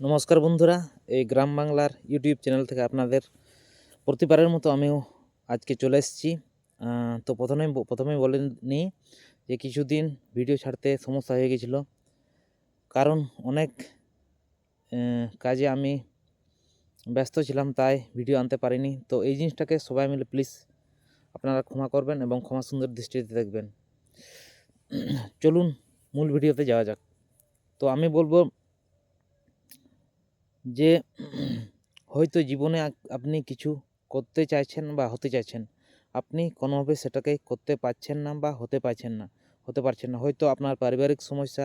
নমস্কার বন্ধুরা, এই গ্রাম বাংলার ইউটিউব চ্যানেল থেকে আপনাদের প্রতিবারের মতো আমিও আজকে চলে এসেছি। তো প্রথমে প্রথমে বলে নিই যে কিছুদিন ভিডিও ছাড়তে সমস্যা হয়ে গেছিল। কারণ অনেক কাজে আমি ব্যস্ত ছিলাম, তাই ভিডিও আনতে পারিনি। তো এই জিনিসটাকে সবাই মিলে প্লিজ আপনারা ক্ষমা করবেন এবং ক্ষমা সুন্দর দৃষ্টিতে দেখবেন। চলুন, মূল ভিডিওতে যাওয়া যাক। তো আমি বলব যে হয়তো জীবনে আপনি কিছু করতে চাইছেন বা হতে চাইছেন। আপনি কোনোভাবে সেটাকে করতে পারছেন না বা হতে পারছেন না, হতে পারছেন না। হয়তো আপনার পারিবারিক সমস্যা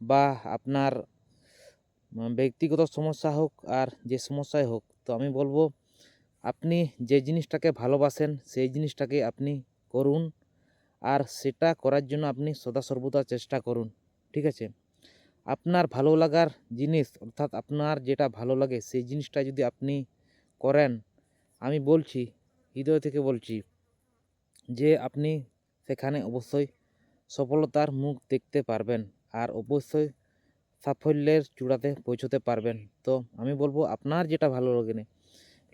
বা আপনার ব্যক্তিগত সমস্যা হোক আর যে সমস্যাই হোক। তো আমি বলব, আপনি যে জিনিসটাকে ভালোবাসেন, সেই জিনিসটাকে আপনি করুন। আর সেটা করার জন্য আপনি সদা সর্বদা চেষ্টা করুন। ঠিক আছে? আপনার ভালো লাগার জিনিস, অর্থাৎ আপনার যেটা ভালো লাগে, সেই জিনিসটা যদি আপনি করেন, আমি বলছি, হৃদয় থেকে বলছি যে আপনি সেখানে অবশ্যই সফলতার মুখ দেখতে পারবেন আর অবশ্যই সাফল্যের চূড়াতে পৌঁছতে পারবেন। তো আমি বলব, আপনার যেটা ভালো লাগে না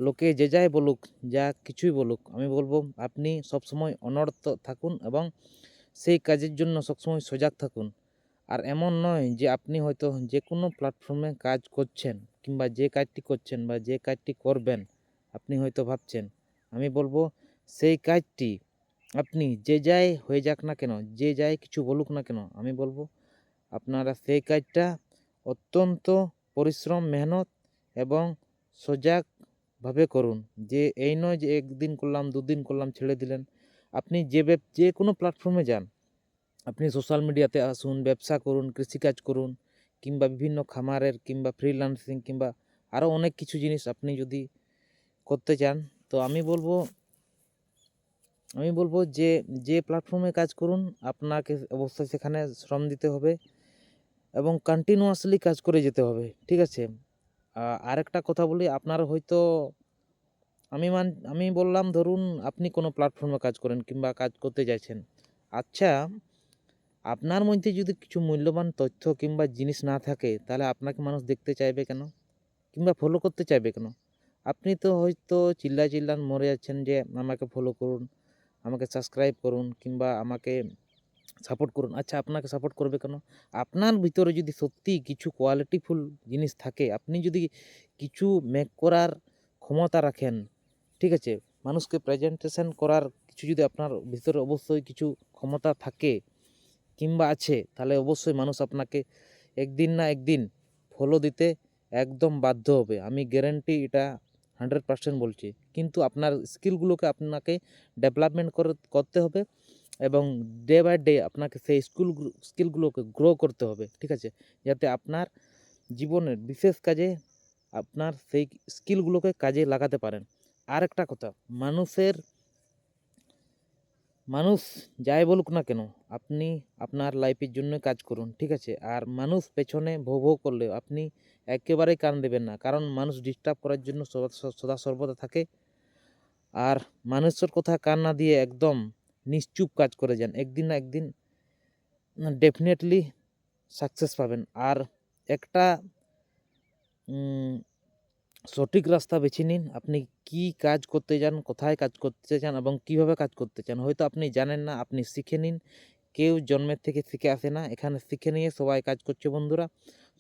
লোকে যে যাই বলুক, যা কিছুই বলুক, আমি বলব, আপনি সবসময় অনর্থ থাকুন এবং সেই কাজের জন্য সবসময় সজাগ থাকুন। আর এমন নয় যে আপনি হয়তো যে কোনো প্ল্যাটফর্মে কাজ করছেন কিংবা যে কাজটি করছেন বা যে কাজটি করবেন, আপনি হয়তো ভাবছেন, আমি বলব সেই কাজটি আপনি যে যাই হয়ে যাক না কেন, যে যাই কিছু বলুক না কেন, আমি বলব আপনারা সেই কাজটা অত্যন্ত পরিশ্রম, মেহনত এবং সজাগভাবে করুন। যে এই নয় যে একদিন করলাম, দুদিন করলাম, ছেড়ে দিলেন। আপনি যে যে কোনো প্ল্যাটফর্মে যান আপনি সোশ্যাল মিডিয়াতে আসুন, ব্যবসা করুন, কৃষিকাজ করুন, কিংবা বিভিন্ন খামারের কিংবা ফ্রিল্যান্সিং কিংবা আরও অনেক কিছু জিনিস আপনি যদি করতে চান, তো আমি বলব আমি বলব যে যে প্ল্যাটফর্মে কাজ করুন, আপনাকে অবশ্যই সেখানে শ্রম দিতে হবে এবং কন্টিনিউয়াসলি কাজ করে যেতে হবে, ঠিক আছে? আরেকটা কথা বলি, আপনার হয়তো, আমি মান, আমি বললাম ধরুন আপনি কোনো প্ল্যাটফর্মে কাজ করেন কিংবা কাজ করতে চাইছেন আচ্ছা আপনার মধ্যে যদি কিছু মূল্যবান তথ্য কিংবা জিনিস না থাকে, তাহলে আপনাকে মানুষ দেখতে চাইবে কেন? কিংবা ফলো করতে চাইবে কেন? আপনি তো হয়তো চিল্লা চিল্লান মরে যাচ্ছেন যে, আমাকে ফলো করুন, আমাকে সাবস্ক্রাইব করুন কিংবা আমাকে সাপোর্ট করুন। আচ্ছা আপনাকে সাপোর্ট করবে কেন? আপনার ভিতরে যদি সত্যি কিছু কোয়ালিটিফুল জিনিস থাকে, আপনি যদি কিছু মেক করার ক্ষমতা রাখেন, ঠিক আছে? মানুষকে প্রেজেন্টেশন করার কিছু যদি আপনার ভিতরে অবশ্যই কিছু ক্ষমতা থাকে কিংবা আছে, তাহলে অবশ্যই মানুষ আপনাকে একদিন না একদিন ফলো দিতে একদম বাধ্য হবে। আমি গ্যারেন্টি এটা হান্ড্রেড পার্সেন্ট বলছি। কিন্তু আপনার স্কিলগুলোকে আপনাকে ডেভেলপমেন্ট করতে হবে এবং ডে বাই ডে আপনাকে সেই স্কুল স্কিলগুলোকে গ্রো করতে হবে, ঠিক আছে? যাতে আপনার জীবনের বিশেষ কাজে আপনার সেই স্কিলগুলোকে কাজে লাগাতে পারেন। আর একটা কথা, মানুষের মানুষ যাই বলুক না কেন, আপনি আপনার লাইফের জন্য কাজ করুন, ঠিক আছে? আর মানুষ পেছনে ভো ভো করলে আপনি একেবারেই কান দেবেন না। কারণ মানুষ ডিস্টার্ব করার জন্য সদা সর্বদা থাকে। আর মানুষের কথা কান না দিয়ে একদম নিশ্চুপ কাজ করে যান। একদিন না একদিন ডেফিনেটলি সাকসেস পাবেন। আর একটা সঠিক রাস্তা বেছে নিন। আপনি কি কাজ করতে চান, কোথায় কাজ করতে চান এবং কীভাবে কাজ করতে চান, হয়তো আপনি জানেন না, আপনি শিখে নিন। কেউ জন্মের থেকে শিখে আসে না, এখানে শিখে নিয়ে সবাই কাজ করছে বন্ধুরা।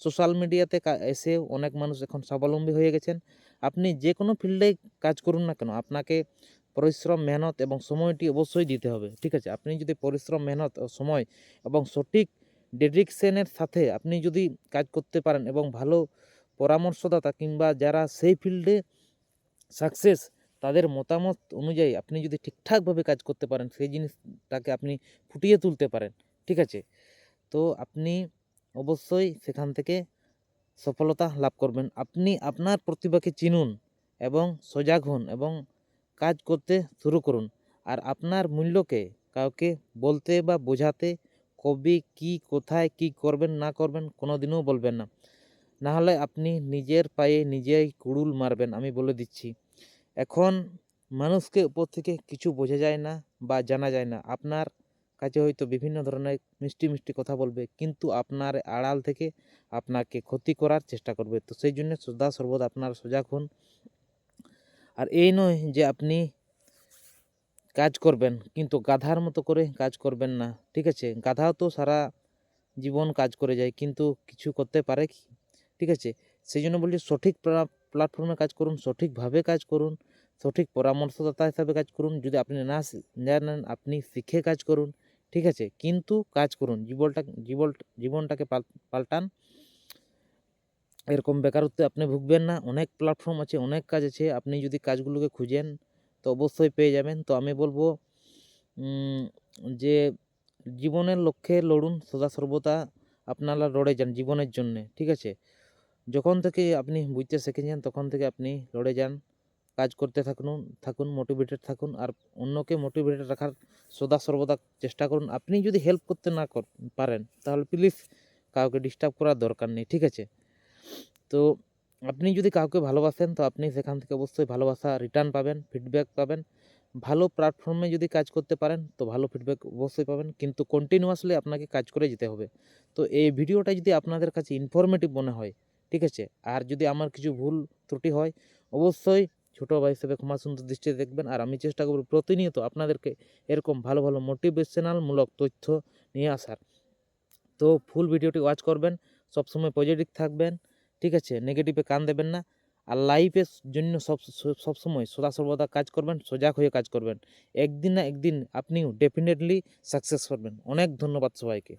সোশ্যাল মিডিয়াতে এসে অনেক মানুষ এখন স্বাবলম্বী হয়ে গেছেন। আপনি যে কোনো ফিল্ডে কাজ করুন না কেন, আপনাকে পরিশ্রম, মেহনত এবং সময়টি অবশ্যই দিতে হবে, ঠিক আছে? আপনি যদি পরিশ্রম, মেহনত ও সময় এবং সঠিক ডেডিকশনের সাথে আপনি যদি কাজ করতে পারেন এবং ভালো পরামর্শদাতা কিংবা যারা সেই ফিল্ডে সাকসেস তাদের মতামত অনুযায়ী আপনি যদি ঠিকঠাকভাবে কাজ করতে পারেন, সেই জিনিসটাকে আপনি ফুটিয়ে তুলতে পারেন, ঠিক আছে? তো আপনি অবশ্যই সেখান থেকে সফলতা লাভ করবেন। আপনি আপনার প্রতিভাকে চিনুন এবং সজাগ হন এবং কাজ করতে শুরু করুন। আর আপনার মূল্যকে কাউকে বলতে বা বোঝাতে কবে, কি, কোথায়, কি করবেন, না করবেন কোনো দিনও বলবেন না। না হলে আপনি নিজের পায়ে নিজেই কুড়ুল মারবেন, আমি বলে দিচ্ছি। এখন মানুষকে উপর থেকে কিছু বোঝা যায় না বা জানা যায় না। আপনার কাছে হয়তো বিভিন্ন ধরনের মিষ্টি মিষ্টি কথা বলবে, কিন্তু আপনার আড়াল থেকে আপনাকে ক্ষতি করার চেষ্টা করবে। তো সেই জন্য সদা সর্বদা আপনার সজাগ হন। আর এই নয় যে আপনি কাজ করবেন, কিন্তু গাধার মতো করে কাজ করবেন না। ঠিক আছে? গাধাও তো সারা জীবন কাজ করে যায়, কিন্তু কিছু করতে পারে কি? ঠিক আছে? সেই জন্য বলছি সঠিক প্ল্যাটফর্মে কাজ করুন, সঠিকভাবে কাজ করুন, সঠিক পরামর্শদাতা হিসাবে কাজ করুন, যদি আপনি না জানেন আপনি শিখে কাজ করুন, ঠিক আছে? কিন্তু কাজ করুন, জীবনটা, জীবন, জীবনটাকে পাল্টান। এরকম বেকারত্বে আপনি ভুগবেন না, অনেক প্ল্যাটফর্ম আছে, অনেক কাজ আছে, আপনি যদি কাজগুলোকে খুঁজেন, তো অবশ্যই পেয়ে যাবেন। তো আমি বলব যে জীবনের লক্ষ্যে লড়ুন, সদা সর্বদা আপনারা লড়ে যান জীবনের জন্যে, ঠিক আছে? যখন থেকে আপনি বুঝতে শিখেছেন, তখন থেকে আপনি লড়ে যান, কাজ করতে থাকুন থাকুন মোটিভেটেড থাকুন আর অন্যকে মোটিভেটেড রাখার সদা সর্বদা চেষ্টা করুন। আপনি যদি হেল্প করতে না পারেন, তাহলে প্লিজ কাউকে ডিস্টার্ব করার দরকার নেই, ঠিক আছে? তো আপনি যদি কাউকে ভালোবাসেন, তো আপনি সেখান থেকে অবশ্যই ভালোবাসা রিটার্ন পাবেন ফিডব্যাক পাবেন। ভালো প্ল্যাটফর্মে যদি কাজ করতে পারেন, তো ভালো ফিডব্যাক অবশ্যই পাবেন, কিন্তু কন্টিনিউয়াসলি আপনাকে কাজ করে যেতে হবে। তো এই ভিডিওটা যদি আপনাদের কাছে ইনফরমেটিভ মনে হয় ঠিক আছে? আর যদি আমার কিছু ভুল ত্রুটি হয়, অবশ্যই ছোটো ভাই হিসেবে ক্ষমা সুন্দর দৃষ্টিতে দেখবেন। আর আমি চেষ্টা করব প্রতিনিয়ত আপনাদেরকে এরকম ভালো ভালো মোটিভেশনালমূলক তথ্য নিয়ে আসার। তো ফুল ভিডিওটি ওয়াচ করবেন, সবসময় পজিটিভ থাকবেন, ঠিক আছে? নেগেটিভে কান দেবেন না। আর লাইফের জন্য সব সবসময় সদা সর্বদা কাজ করবেন, সজাগ হয়ে কাজ করবেন। একদিন না একদিন আপনিও ডেফিনেটলি সাকসেস করবেন। অনেক ধন্যবাদ সবাইকে।